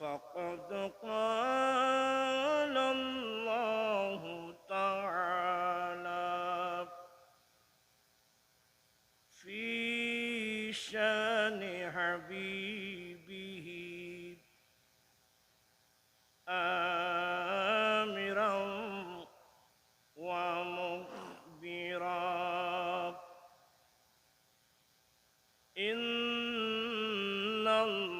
فقد قال الله تعالى في شان حبيبه آمرا ومخبرا إن الله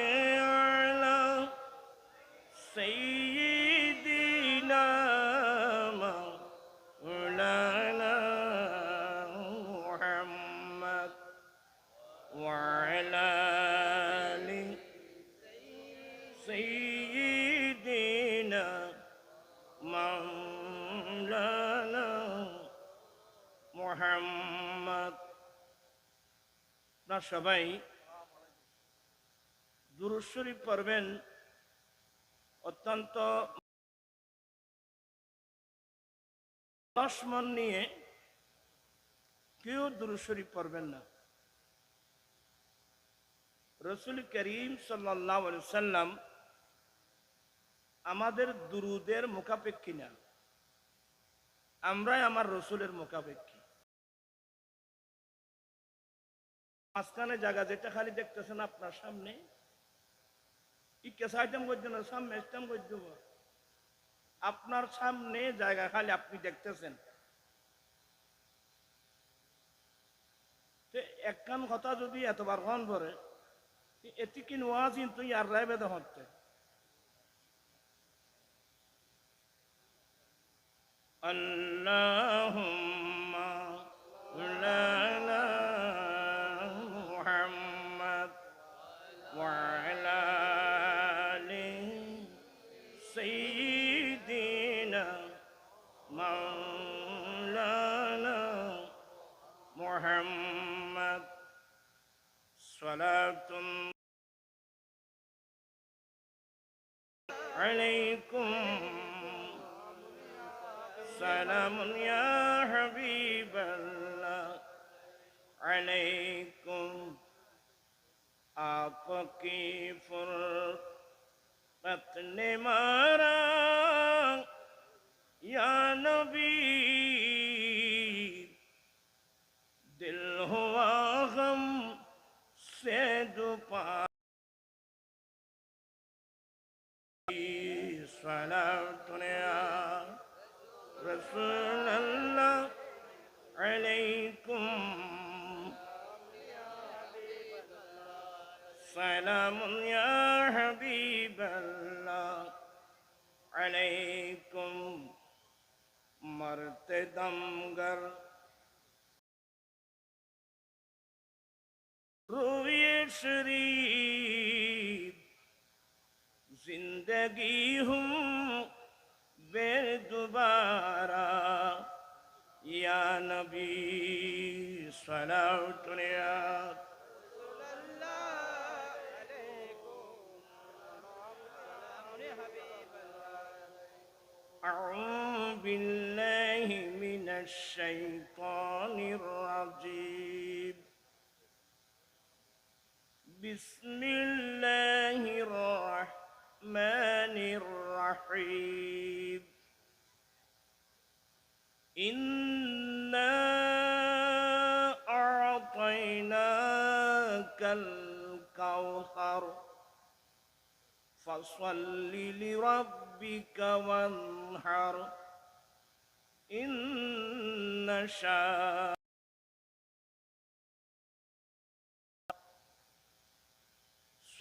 সবাই দুরুদ শরীফ পড়বেন। অত্যন্ত মন নিয়ে কেউ দুরুদ শরীফ পড়বেন না। রসুল করিম সাল্লাহ সাল্লাম আমাদের দুরুদের মোকাপেক্ষী না। আমরাই আমার রসুলের মোকাপেক্ষী মাঝখানে জায়গা যেটা খালি দেখতেছেন আপনার সামনে। সামনে আপনার সামনে জায়গা খালি আপনি দেখতেছেন। একখান কথা যদি এতবার হন ভরে এটি কি নোয়া কিন্তু আর রায়বেদা হচ্ছে। অন্য صلاة عليكم سلام يا حبيب الله عليكم आपकी फुरकत ने मारा या नबी दिल हुआ गम সে صلاتنا رسول الله عليكم سلام يا حبيب الله عليكم مرتدم گر روی شریف زندگی ہوں بے دوبارہ یا نبی صلوات علیہ أعوذ بالله من الشيطان الرجيم بسم الله الرحمن الرحيم. إنا أعطيناك الكوثر. فصل لربك وانحر. إن شاء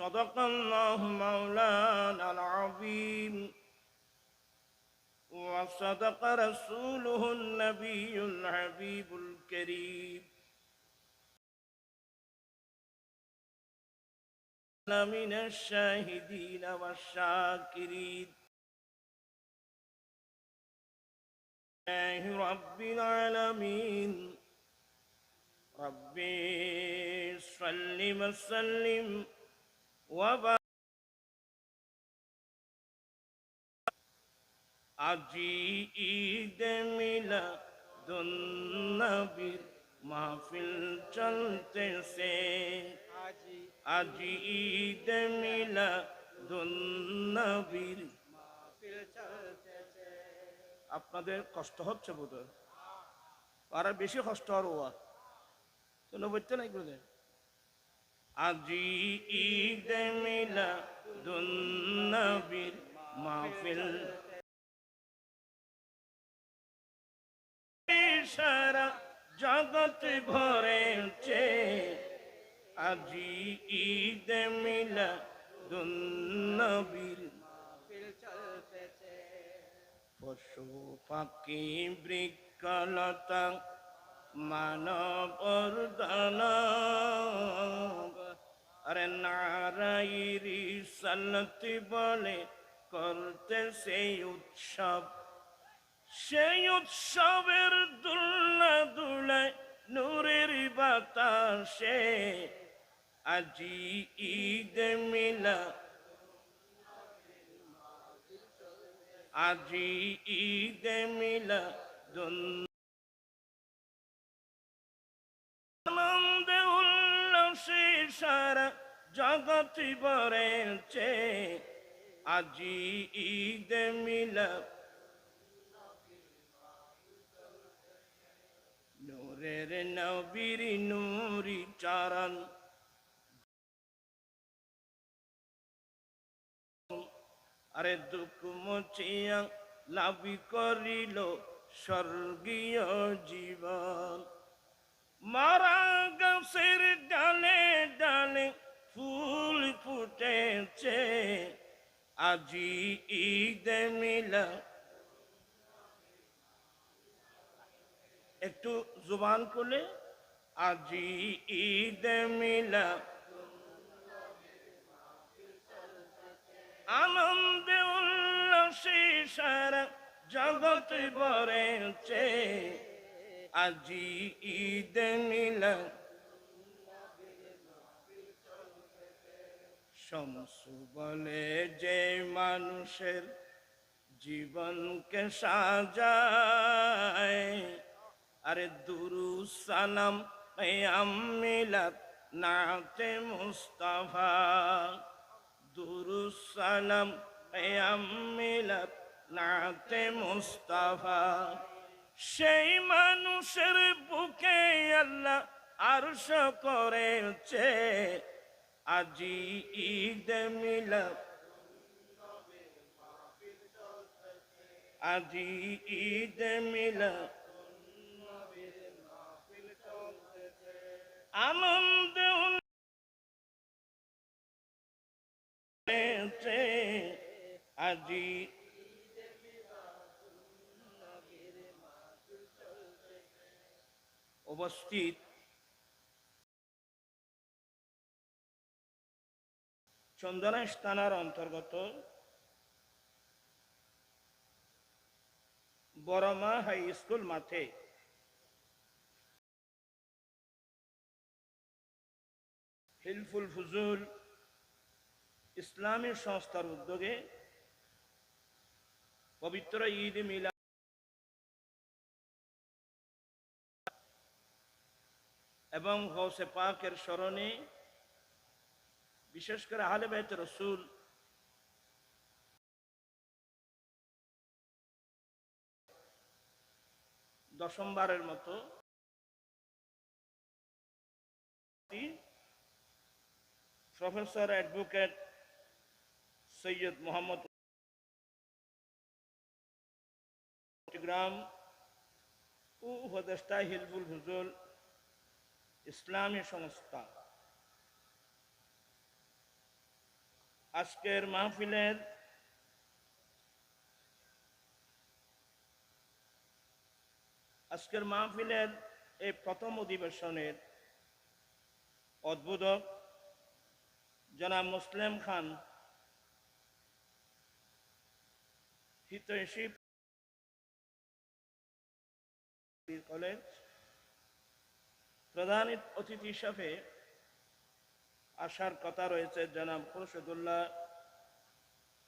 صدق الله مولانا العظيم. وصدق رسوله النبي الحبيب الكريم. من الشاهدين والشاكرين. الله رب العالمين. ربي صل وسلم আজি ঈদ মিলা নবীর মাহফিল চলতেছে। আজি ঈদ মিলা নবীর আপনাদের কষ্ট হচ্ছে বোধ হয় আর বেশি কষ্ট আর ওয়া? কোনো বলতে নাই করে আজি ঈদ মিলা নবীর মাহফিল। সারা জগৎ ভরেছে আজি ঈদ মিলা দুন্নবীর পশু পাখি বৃক্ষলতা মানব দানব আরে নারাইরি সালতি বলে করতে সেই উৎসব। সেই উৎসবের দুল্লা দুলায় নূরের বাতাসে আজি ঈদ মিলা। আজি ঈদ মিলা সারা জগৎ বরেছে আজি ঈদ মিলা নূরের নবীর নূরি চারণ। আরে দুঃখ মুছিয়া লাভি করিল স্বর্গীয় জীবন। মারা গাছের ডালে ডালে ফুল ফুটেছে। আজি ঈদ মিলা একটু জুবান করলে আজি ঈদ মিলা আনন্দে উল্লাসে সারা জগৎ ভরেছে। আজি ঈদ মিলা শমসু বলে যে মানুষের জীবনকে সাজায়, আরে দুরু সালাম মিলাত নাতে মুস্তাফা। দুরু সালাম মিলাত নাতে মুস্তাফা। সেই মানুষের বুকে আল্লাহ আরশ করেছে। আজি ঈদ মিলাত আজি ঈদ মিলাত আনন্দ আজি উপস্থিত চন্দনা স্থানার অন্তর্গত বড়মা হাই স্কুল মাঠে। হিলফুল ফুজুল ইসলামী সংস্থার উদ্যোগে পবিত্র ঈদ মিলা এবং হৌসে পাকের স্মরণে বিশেষ করে আহলে বাইত রসুল দশমবারের মতো প্রফেসর অ্যাডভোকেট সৈয়দ মোহাম্মদ গ্রাম ও উপদেষ্টা হিলবুল হুজুল ইসলামী সংস্থা। আজকের মাহফিলের আজকের মাহফিলের এই প্রথম অধিবেশনের অদ্বোধক জনাব মুসলিম খান হিতৈষী কলেজ প্রধান অতিথি হিসাবে আসার কথা রয়েছে জনাব খুরশদুল্লাহ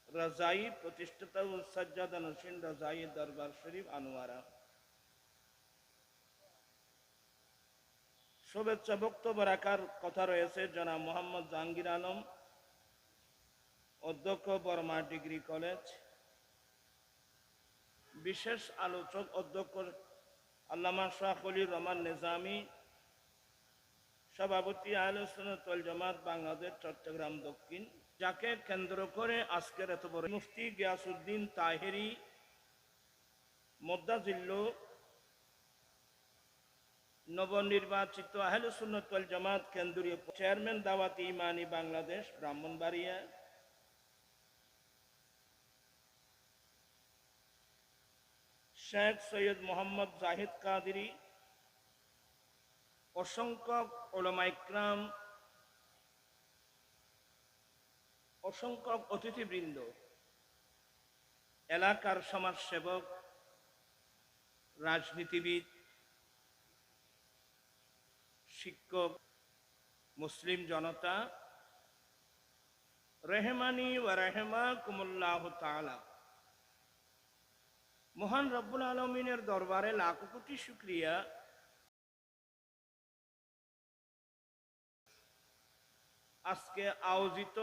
রাজাই, প্রতিষ্ঠাতা ও সাজ্জাদা নসিন রাজাই দরবার শরীফ আনোয়ারা। শুভেচ্ছা বক্তব্য রাখার কথা রয়েছে জনাব মোহাম্মদ জাহাঙ্গীর আলম, অধ্যক্ষ বর্মা ডিগ্রি কলেজ। বিশেষ আলোচক অধ্যক্ষ আল্লামা শাহ অলি রহমান নিজামী সভাপতি আলোচনাতল জামাত বাংলাদেশ, চট্টগ্রাম দক্ষিণ। যাকে কেন্দ্র করে আজকের এত বড় মুফতি গিয়াসুদ্দিন তাহেরি, মদ্দাজিল্ল নবনির্বাচিত আহলে সুন্নতল জামাত কেন্দ্রীয় চেয়ারম্যান দাওয়াতি ইমানি বাংলাদেশ, ব্রাহ্মণবাড়িয়া। শেখ সৈয়দ মোহাম্মদ জাহিদ কাদিরি অসংখ্য ওলমাইক্রাম অতিথিবৃন্দ, এলাকার সমাজসেবক, রাজনীতিবিদ, শিক্ষক, মুসলিম জনতা, রেহমানি ও রেহমা কুমুল্লাহ তালা মহান রব্বুল আলমিনের দরবারে লাখো কোটি শুক্রিয়া। আজকে আয়োজিত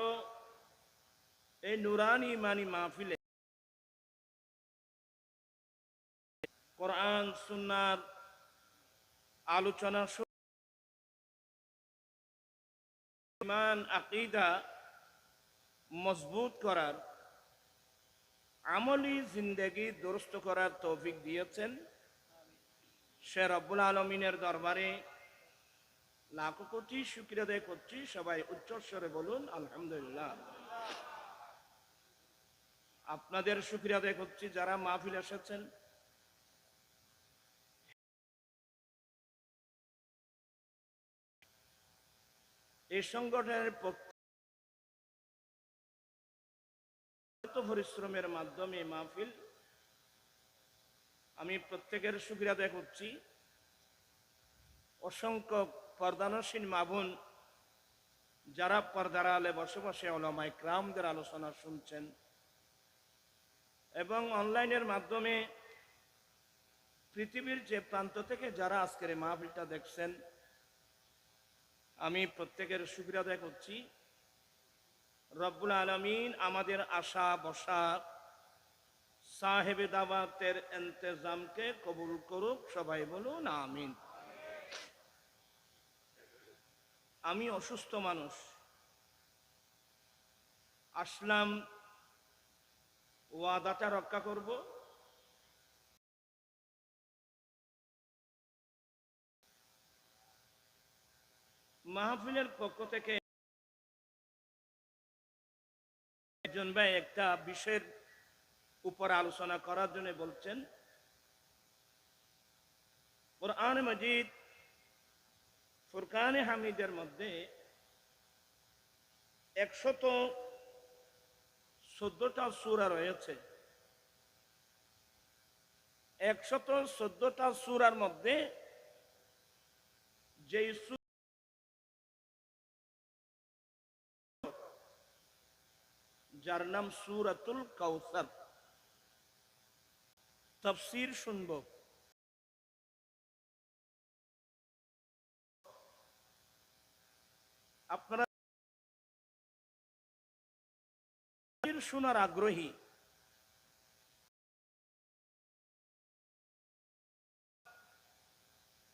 এই নুরানি ইমানি মাহফিলে কোরআন সুন্নার আলোচনা ইমান, আকিদা মজবুত করার, আমলি জিন্দেগি দুরস্ত করার তৌফিক দিয়েছেন সে রব্বুল আলমিনের দরবারে লাখো কোটি শুক্রিয়া আদায় করছি। সবাই উচ্চস্বরে বলুন, আলহামদুলিল্লাহ। আপনাদের শুক্রিয়া আদায় করছি যারা মাহফিল এসেছেন। এই সংগঠনের পক্ষ পরিশ্রমের মাধ্যমে মাহফিল। আমি প্রত্যেকের সুবিধা আদায় করছি। অসংখ্য পর্দানসীন মাবুন যারা পর্দার আলে বসে বসে ওলামাই ক্রামদের আলোচনা শুনছেন এবং অনলাইনের মাধ্যমে পৃথিবীর যে প্রান্ত থেকে যারা আজকের এই মাহফিলটা দেখছেন, আমি প্রত্যেকের সুবিধা আদায় করছি। রব্বুল আলমিন আমাদের আশা বসা সাহেবে দাওয়াতের এন্তেজামকে কবুল করুক, সবাই বলুন আমিন। আমি অসুস্থ মানুষ। আসলাম, ওয়াদাটা রক্ষা করব। মাহফিলের পক্ষ থেকে একজন ভাই একটা বিষয়ের উপর আলোচনা করার জন্য বলছেন, কোরআন মজিদ ফুরকানে হামিদের মধ্যে একশত চোদ্দটা সুরা রয়েছে। একশত চোদ্দটা সুরার মধ্যে সু- যার নাম সুরাতুল কাউসার। তফসির শুনব। আপনারা শোনার আগ্রহী।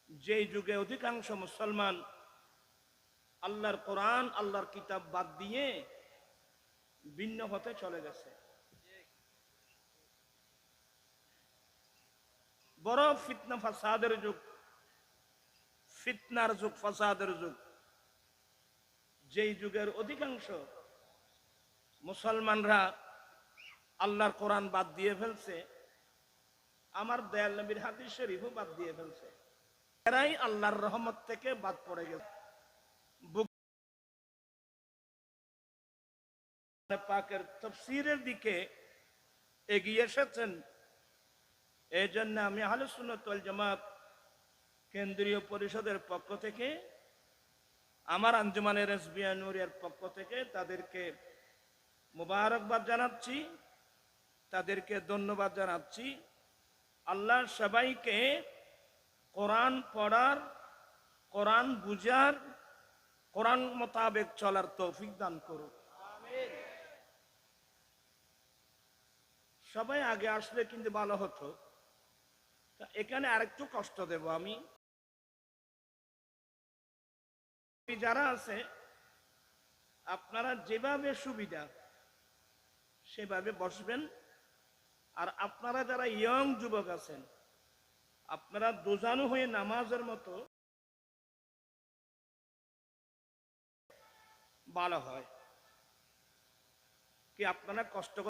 যে যুগে অধিকাংশ মুসলমান আল্লাহর কোরআন, আল্লাহর কিতাব বাদ দিয়ে ভিন্ন হতে চলে গেছে। বড় ফিতনা ফাসাদের যুগ, ফিতনার যুগ, ফাসাদের যুগ। যেই যুগের অধিকাংশ মুসলমানরা আল্লাহর কোরআন বাদ দিয়ে ফেলছে, আমার দয়াল নবীর হাদিস শরীফও বাদ দিয়ে ফেলছে। এরাই আল্লাহর রহমত থেকে বাদ পড়ে গেছে। পাকের তফসিরের দিকে এগিয়ে এসেছেন। এই জন্য আমি আহলে সুন্নাত ওয়াল জামাত কেন্দ্রীয় পরিষদের পক্ষ থেকে আমার আঞ্জুমানের এসবিআই নুরিয়ার পক্ষ থেকে তাদেরকে মোবারকবাদ জানাচ্ছি তাদেরকে ধন্যবাদ জানাচ্ছি। আল্লাহ সবাইকে কোরআন পড়ার কোরআন বুঝার কোরআন মোতাবেক চলার তৌফিক দান করুক সবাই আগে আসলে কিন্তু ভালো হতো। এখানে আরেকটু কষ্ট দেব আমি। যারা আছে, আপনারা যেভাবে সুবিধা, সেভাবে বসবেন। আর আপনারা যারা ইয়ং যুবক আছেন, আপনারা দোজানু হয়ে নামাজের মতো ভালো হয়। কি আপনারা কষ্ট